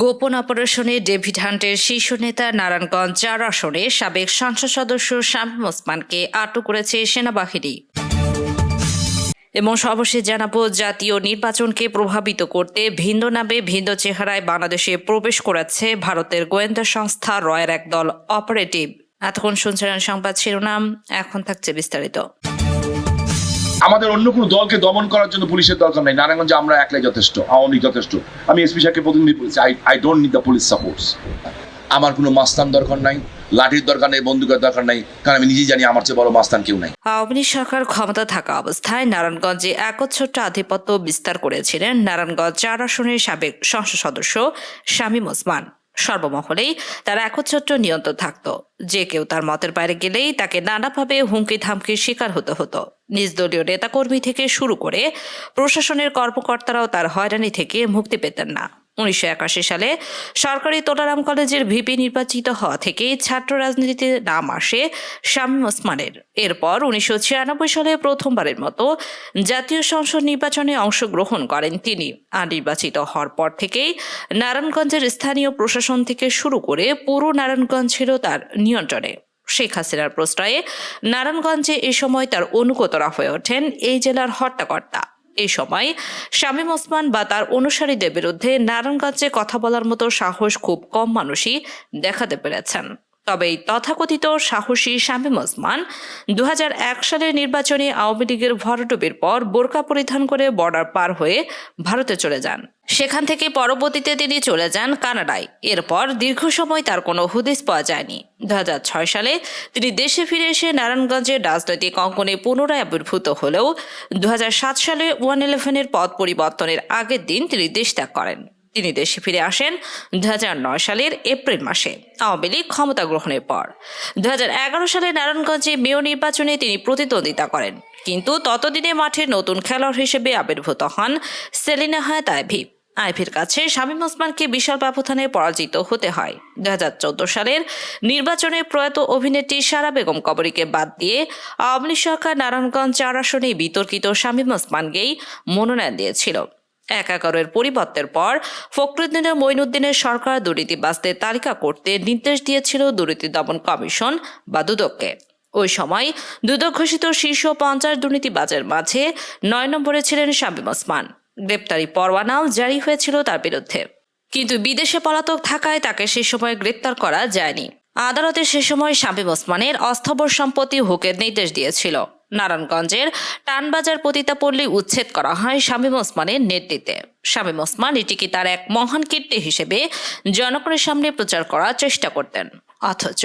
গোপন অপারেশনে ডেভিড হান্টের শীর্ষ নেতা নারায়ণগঞ্জ চার আসনে সাবেক সংসদ সদস্য শামীম ওসমানকে আটক করেছে সেনাবাহিনী। এবং সর্বশেষ জানাব, জাতীয় নির্বাচনকে প্রভাবিত করতে ভিন্ন নামে ভিন্ন চেহারায় বাংলাদেশে প্রবেশ করেছে ভারতের গোয়েন্দা সংস্থা রয়ের একদল অপারেটিভ। এতক্ষণ শুনছিলেন সংবাদ শিরোনাম, এখন থাকছে বিস্তারিত। আমাদের অন্য কোনো দলকে দমন করার জন্য পুলিশের দরকার নাই। নারায়ণগঞ্জে আমরা একলাই যথেষ্ট, আওয়ামী যথেষ্ট। আমি এসপি সাহেবকে প্রতিনিধি বলেছি I I don't need the police supports আমার কোনো মাস্তান দরকার নাই, লাঠির দরকার নেই, বন্দুকের দরকার কারণ আমি নিজেই জানি আমার চেয়ে বড় মাস্তান কেউ নাই। আওয়ামী সরকার ক্ষমতা থাকা অবস্থায় নারায়ণগঞ্জে একচ্ছত্র আধিপত্য বিস্তার করেছিলেন নারায়ণগঞ্জ চার আসনের সাবেক সংসদ সদস্য শামীম ওসমান। সর্বমহলেই তার একচ্ছত্র নিয়ন্ত্রণ থাকত। যে কেউ তার মতের বাইরে গেলেই তাকে নানাভাবে হুমকি ধামকির শিকার হতে হতো। নিজ দলীয় নেতাকর্মী থেকে শুরু করে প্রশাসনের কর্মকর্তারাও তার হয়রানি থেকে মুক্তি পেতেন না। উনিশশো একাশি সালে সরকারি তোলারাম কলেজের ভিপি নির্বাচিত হওয়া থেকেই ছাত্র রাজনীতিতে নাম আসে শামীম ওসমানের। এরপর উনিশশো ছিয়ানব্বই সালে প্রথমবারের মতো জাতীয় সংসদ নির্বাচনে অংশগ্রহণ করেন তিনি। আর নির্বাচিত হওয়ার পর থেকেই নারায়ণগঞ্জের স্থানীয় প্রশাসন থেকে শুরু করে পুরো নারায়ণগঞ্জ ছিল তার নিয়ন্ত্রণে। শেখ হাসিনার প্রশ্রয়ে নারায়ণগঞ্জে এ সময় তার অনুগতরা হয়ে ওঠেন এই জেলার হট্টাকর্তা এই সময় শামীম ওসমান বা তার অনুসারীদের বিরুদ্ধে নারায়ণগঞ্জে কথা বলার মতো সাহস খুব কম মানুষই দেখাতে পেরেছেন। তবে এই তথাকথিত সাহসী শামীম ওসমান দু হাজার এক সালের নির্বাচনে আওয়ামী লীগের ভরডুবির পর বোরকা পরিধান করে বর্ডার পার হয়ে ভারতে চলে যান। সেখান থেকে পরবর্তীতে তিনি চলে যান কানাডায়। এরপর দীর্ঘ সময় তার কোনো হুদিস পাওয়া যায়নি। দু হাজার ছয় সালে তিনি দেশে ফিরে এসে নারায়ণগঞ্জের রাজনৈতিক অঙ্কনে পুনরায় আবির্ভূত হলেও দু হাজার সাত সালে ওয়ান ইলেভেনের পদ পরিবর্তনের আগের দিন তিনি দেশ ত্যাগ করেন। তিনি দেশে ফিরে আসেন দু হাজার নয় সালের এপ্রিল মাসে, আওয়ামী লীগ ক্ষমতা গ্রহণের পর। দু হাজার এগারো সালে নারায়ণগঞ্জে মেয়র নির্বাচনে তিনি প্রতিদ্বন্দ্বিতা করেন। কিন্তু ততদিনে মাঠে নতুন খেলোয়াড় হিসেবে আবির্ভূত হন সেলিনা হায়াত আইভি। আইভির কাছে শামীম ওসমানকে বিশাল ব্যবধানে পরাজিত হতে হয়। দু হাজার চোদ্দ সালের নির্বাচনে প্রয়াত অভিনেত্রী সারা বেগম কবরীকে বাদ দিয়ে আওয়ামী সরকার নারায়ণগঞ্জ চার আসনে বিতর্কিত শামীম ওসমানকেই মনোনয়ন দিয়েছিল। একাকারের পরিবর্তের পর ফখরুদ্দিনের মঈনুদ্দিনের সরকার দুর্নীতিবাজদের তালিকা করতে নির্দেশ দিয়েছিল দুর্নীতি দমন কমিশন বা দুদককে। ওই সময় দুদক ঘোষিত শীর্ষ পঞ্চাশ দুর্নীতিবাজের মাঝে নয় নম্বরে ছিলেন শামীম ওসমান। গ্রেপ্তারি পরোয়ানাও জারি হয়েছিল তার বিরুদ্ধে। কিন্তু বিদেশে পলাতক থাকায় তাকে সে সময় গ্রেপ্তার করা যায়নি। আদালতে সে সময় শামীম ওসমানের অস্থাবর সম্পত্তি হুকের নির্দেশ দিয়েছিল। নারায়ণগঞ্জের টানবাজার পতিতাপল্লী উচ্ছেদ করা হয় শামীম ওসমানের নেতৃত্বে। শামীম ওসমান এটিকে তার এক মহান কীর্তি হিসেবে জনগণের সামনে প্রচার করার চেষ্টা করতেন। অথচ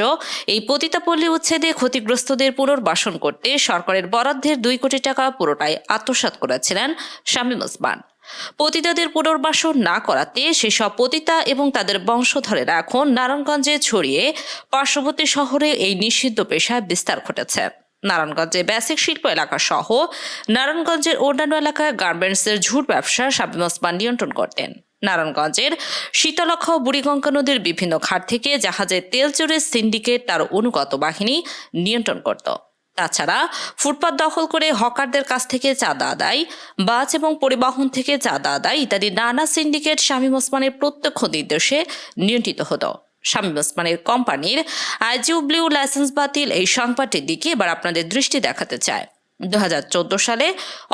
এই পতিতাপল্লী উচ্ছেদে ক্ষতিগ্রস্তদের পুনর্বাসন করতে সরকারের বরাদ্দের দুই কোটি টাকা পুরোটাই আত্মসাৎ করেছিলেন শামীম ওসমান। পতিতাদের পুনর্বাসন না করাতে সেসব পতিতা এবং তাদের বংশধরেরা এখন নারায়ণগঞ্জে ছড়িয়ে পার্শ্ববর্তী শহরে এই নিষিদ্ধ পেশায় বিস্তার ঘটেছে। নারায়ণগঞ্জে বেসিক শিল্প এলাকা সহ নারায়ণগঞ্জের অন্যান্য এলাকায় গার্মেন্টসের ঝুট ব্যবসা শামীম ওসমান নিয়ন্ত্রণ করতেন। নারায়ণগঞ্জের শীতলক্ষ ও বুড়িগঙ্গা নদীর বিভিন্ন ঘাট থেকে জাহাজে তেল চড়ে সিন্ডিকেট তার অনুগত বাহিনী নিয়ন্ত্রণ করত। তাছাড়া ফুটপাত দখল করে হকারদের কাছ থেকে চাঁদা আদায়, বাস এবং পরিবহন থেকে চাঁদা আদায় ইত্যাদি নানা সিন্ডিকেট শামীম ওসমানের প্রত্যক্ষ নির্দেশে নিয়ন্ত্রিত হতো। শামীম ওসমানের কোম্পানির আইজিউ ব্লিউ লাইসেন্স বাতিল এই সংবাদটির দিকে এবার আপনাদের দৃষ্টি দেখাতে চায়। দু হাজার চোদ্দ সালে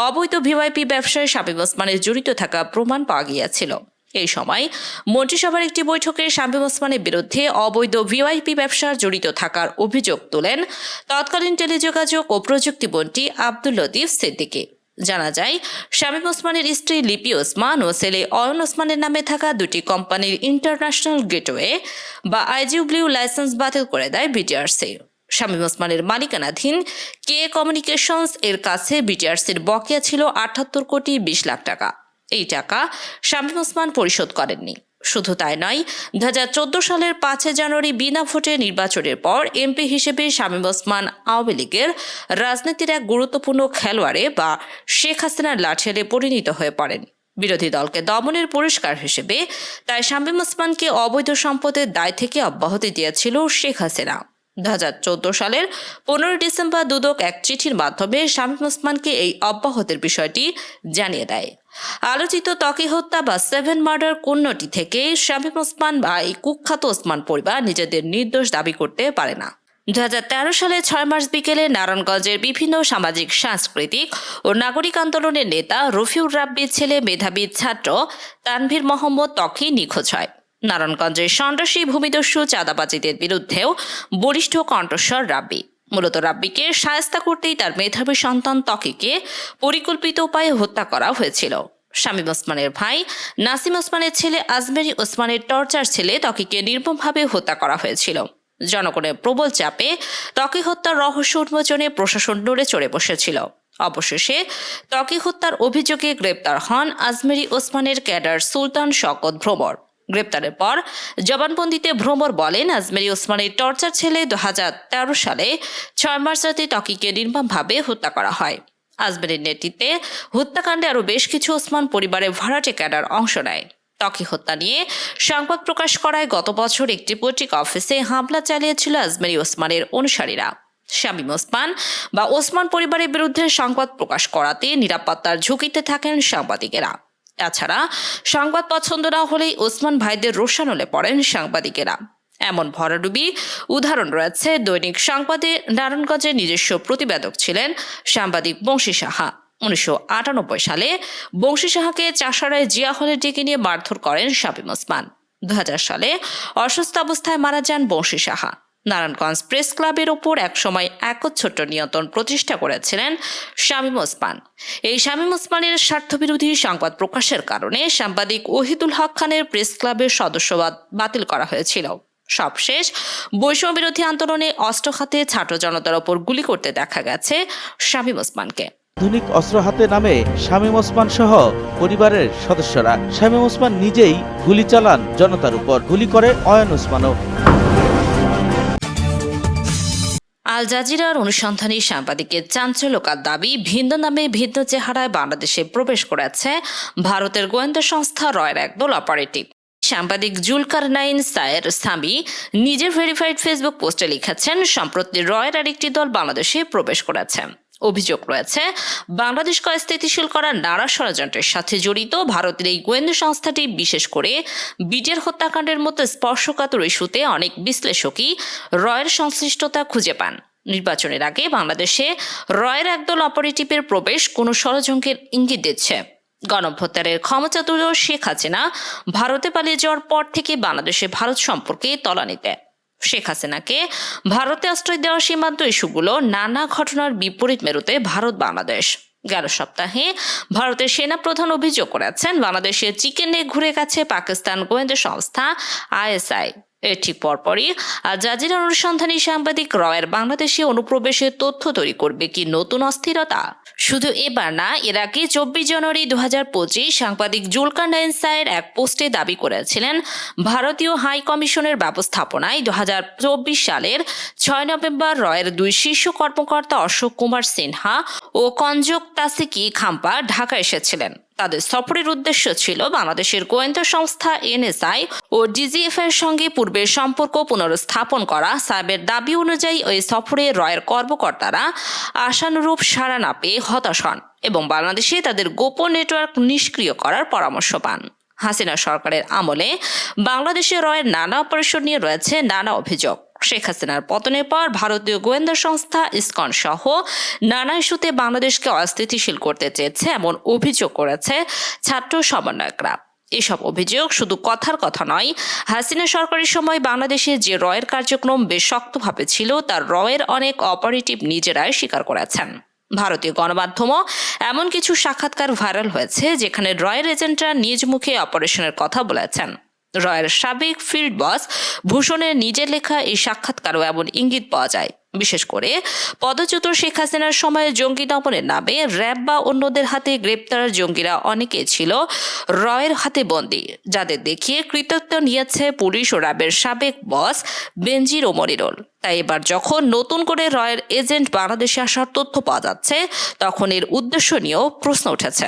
অবৈধ ভিওআইপি ব্যবসায় শামীম ওসমানের জড়িত থাকা প্রমাণ পাওয়া গিয়েছিল। এই সময় মন্ত্রিসভার একটি বৈঠকে শামীম ওসমানের বিরুদ্ধে অবৈধ ভিওআইপি ব্যবসার জড়িত থাকার অভিযোগ তোলেন তৎকালীন টেলিযোগাযোগ ও প্রযুক্তি মন্ত্রী আব্দুল লতিফ সিদ্দিকী। জানা যায়, শামীম ওসমানের স্ত্রী লিপি ওসমান ও ছেলে অয়ন ওসমানের নামে থাকা দুটি কোম্পানির ইন্টারন্যাশনাল গেটওয়ে বা আইজিউব্লিউ লাইসেন্স বাতিল করে দেয় বিটিআরসি। শামীম ওসমানের মালিকানাধীন কে কমিউনিকেশনস এর কাছে বিটিআরসির বকেয়া ছিল আটাত্তর কোটি বিশ লাখ টাকা। এই টাকা শামীম ওসমান পরিশোধ করেননি। শুধু তাই নয় দু সালের পাঁচই জানুয়ারি বিনা ভোটে নির্বাচনের পর এমপি হিসেবে শামীম ওসমান আওয়ামী লীগের রাজনীতির এক গুরুত্বপূর্ণ খেলোয়াড়ে বা শেখ হাসিনার লাঠিয়ালে পরিণত হয়ে পড়েন। বিরোধী দলকে দমনের পুরস্কার হিসেবে তাই শামীম ওসমানকে অবৈধ সম্পদের দায় থেকে অব্যাহতি দিয়েছিল শেখ হাসিনা। দু হাজার চোদ্দ সালের পনেরোই ডিসেম্বর দুদক এক চিঠির মাধ্যমে শামীম ওসমানকে এই অব্যাহতির বিষয়টি জানিয়ে দেয়। আলোচিত ত্বকি হত্যা বা সেভেন মার্ডার কন্যটি থেকে শামীম ওসমান বা এই কুখ্যাত ওসমান পরিবার নিজেদের নির্দোষ দাবি করতে পারে না। দুহাজার তেরো সালে ছয় মার্চ বিকেলে নারায়ণগঞ্জের বিভিন্ন সামাজিক, সাংস্কৃতিক ও নাগরিক আন্দোলনের নেতা রফিউর রাব্বির ছেলে মেধাবী ছাত্র তানভীর মোহাম্মদ ত্বকি নিখোঁজ হয়। নারায়ণগঞ্জের সন্ত্রাসী ভূমিদস্যু চাঁদাবাজিদের বিরুদ্ধেও বলিষ্ঠ কণ্ঠস্বর রাব্বি। মূলত রাব্বিকে সায়স্তা করতেই তার মেধাবী সন্তান ত্বকিকে পরিকল্পিত উপায়ে হত্যা করা হয়েছিল। শামীম ওসমানের ভাই নাসিম ওসমানের ছেলে আজমেরি ওসমানের টর্চার ছেলে ত্বকিকে নির্মমভাবে হত্যা করা হয়েছিল। জনগণের প্রবল চাপে ত্বকি হত্যার রহস্য উন্মোচনে প্রশাসন নড়ে চড়ে বসেছিল। অবশেষে ত্বকি হত্যার অভিযোগে গ্রেপ্তার হন আজমেরি ওসমানের ক্যাডার সুলতান শকত ভ্রমর। গ্রেপ্তারের পর জবানবন্দিতে ভ্রমর বলেন আজমেরি ওসমানের টর্চার ছেলে দু হাজার তেরো সালে ছয় মার্চ রাতে ত্বকিকে নির্মমভাবে হত্যা করা হয়। আজমেরের নেতৃত্বে হত্যাকাণ্ডে আরও বেশ কিছু ওসমান পরিবারের ভাড়াটে ক্যাডার অংশ নেয়। ত্বকি হত্যা নিয়ে সংবাদ প্রকাশ করায় গত বছর একটি পত্রিকা অফিসে হামলা চালিয়েছিল আজমেরি ওসমানের অনুসারীরা। শামীম ওসমান বা ওসমান পরিবারের বিরুদ্ধে সংবাদ প্রকাশ করাতে নিরাপত্তার ঝুঁকিতে থাকেন সাংবাদিকেরা। তাছাড়া সংবাদ পছন্দ না হলেই ওসমান ভাইদের রোশানলে পড়েন সাংবাদিকেরা। এমন ভরাডুবি উদাহরণ রয়েছে দৈনিক সংবাদে। নারায়ণগঞ্জের নিজস্ব প্রতিবেদক ছিলেন সাংবাদিক বংশী সাহা। উনিশশো আটানব্বই সালে বংশী সাহাকে চাষারায় জিয়া হলে ডেকে নিয়ে মারধর করেন শামীম ওসমান। দু হাজার সালে অসুস্থ অবস্থায় মারা যান বংশী সাহা। নারায়ণগঞ্জ প্রেস ক্লাবের ওপর একসময় একচ্ছত্র নিয়ন্ত্রণ প্রতিষ্ঠা করেছিলেন শামীম ওসমান। এই শামীম ওসমানের স্বার্থবিরোধী সংবাদ প্রকাশের কারণে সাংবাদিক ওহিদুল হক খানের প্রেস ক্লাবের সদস্যবাদ বাতিল করা হয়েছিল। সবশেষ বৈষম্য বিরোধী আন্দোলনে অস্ত্র হাতে ছাত্র জনতার ওপর গুলি করতে দেখা গেছে শামীম ওসমানকে। আধুনিক অস্ত্র হাতে নামে শামীম ওসমান সহ পরিবারের সদস্যরা। শামীম ওসমান নিজেই গুলি চালান জনতার উপর। গুলি করে অয়ন ওসমানও। আল জাজিরার অনুসন্ধানী সাংবাদিকের চাঞ্চল্যকার দাবি, ভিন্ন নামে ভিন্ন চেহারায় বাংলাদেশে প্রবেশ করেছে ভারতের গোয়েন্দা সংস্থা রয়ের একদল অপারেটিভ। সাংবাদিক জুলকার নাইন সায়ের সামি নিজের ভেরিফাইড ফেসবুক পোস্টে লিখেছেন, সম্প্রতি রয়ের আরেকটি দল বাংলাদেশে প্রবেশ করেছে। অভিযোগ রয়েছে। বাংলাদেশকে অস্থিতিশীল করার নানা ষড়যন্ত্রের সাথে জড়িত ভারতের এই গোয়েন্দা সংস্থাটি, বিশেষ করে বিটের হত্যাকাণ্ডের মতো স্পর্শকাতর ইস্যুতে অনেক বিশ্লেষকই রয়ের সংশ্লিষ্টতা খুঁজে পান। নির্বাচনের আগে বাংলাদেশে রয়ের একদল অপারেটিভের প্রবেশ কোনো ষড়যন্ত্রের ইঙ্গিত দিচ্ছে। গণভ্যুত্থানের ক্ষমতাতুর শেখ হাসিনা ভারতে পালিয়ে যাওয়ার পর থেকে বাংলাদেশে ভারত সম্পর্কে তলানিতে। শেখ হাসিনাকে ভারতে আশ্রয় দেওয়া সীমান্ত ইস্যুগুলো নানা ঘটনার বিপরীত মেরুতে ভারত বাংলাদেশ। গেল সপ্তাহে ভারতের সেনা প্রধান অভিযোগ করেছেন, বাংলাদেশে চিকেনে ঘুরে গেছে পাকিস্তান গোয়েন্দা সংস্থা আইএসআই। এর ঠিক পরপরই জাজিরা অনুসন্ধানী সাংবাদিক রয়ের বাংলাদেশে অনুপ্রবেশের তথ্য তৈরি করবে কি নতুন অস্থিরতা? শুধু এবার না, এর আগে চব্বিশ জানুয়ারি দু হাজার পঁচিশ সাংবাদিক জুলকার নাইন এক পোস্টে দাবি করেছিলেন, ভারতীয় হাই কমিশনের ব্যবস্থাপনায় দু হাজার চব্বিশ সালের ছয় নভেম্বর রয়ের দুই শীর্ষ কর্মকর্তা অশোক কুমার সিনহা ও কঞ্জক তাসিকি খাম্পা ঢাকা এসেছিলেন। তাদের সফরের উদ্দেশ্য ছিল বাংলাদেশের গোয়েন্দা সংস্থা এনএসআই ও ডিজিএফ এর সঙ্গে পূর্বের সম্পর্ক পুনরস্থাপন করা। সাহেবের দাবি অনুযায়ী ওই সফরে রয়ের কর্মকর্তারা আশানুরূপ সাড়া না পেয়ে হতাশ হন এবং বাংলাদেশে তাদের গোপন নেটওয়ার্ক নিষ্ক্রিয় করার পরামর্শ পান। হাসিনা সরকারের আমলে বাংলাদেশে রয়ের নানা অপারেশন নিয়ে রয়েছে নানা অভিযোগ। শেখ হাসিনার পতনের পর ভারতীয় গোয়েন্দা সংস্থা ইসকন সহ নানা ইস্যুতে বাংলাদেশকে অস্থিতিশীল করতে চেয়েছে এমন অভিযোগ করেছে ছাত্র সমন্বয়করা। এসব অভিযোগ শুধু কথার কথা নয়, হাসিনা সরকারের সময় বাংলাদেশে যে রয়ের কার্যক্রম বেশ শক্তভাবে ছিল, তার রয়ের অনেক অপারেটিভ নিজেরাই স্বীকার করেছেন। ভারতীয় গণমাধ্যমও এমন কিছু সাক্ষাৎকার ভাইরাল হয়েছে, যেখানে রয়ের এজেন্টরা নিজ মুখে অপারেশনের কথা বলেছেন। রয়ের সাবেক ফিল্ড বস ভূষণের নিজের লেখা এই সাক্ষাৎকারও এমন ইঙ্গিত পাওয়া যায়। বিশেষ করে পদচ্যুত শেখ হাসিনার সময় জঙ্গি দমনের নামে র্যাব বা অন্যদের হাতে গ্রেপ্তার জঙ্গিরা অনেকে ছিল রয়ের হাতে বন্দী। যাদের দেখিয়ে কৃতিত্ব নিয়েছে পুলিশ ও র্যাবের সাবেক বস বেনজির ও মনিরুল। তাই এবার যখন নতুন করে রয়ের এজেন্ট বাংলাদেশে আসার তথ্য পাওয়া যাচ্ছে, তখন এর উদ্দেশ্য নিয়েও প্রশ্ন উঠেছে।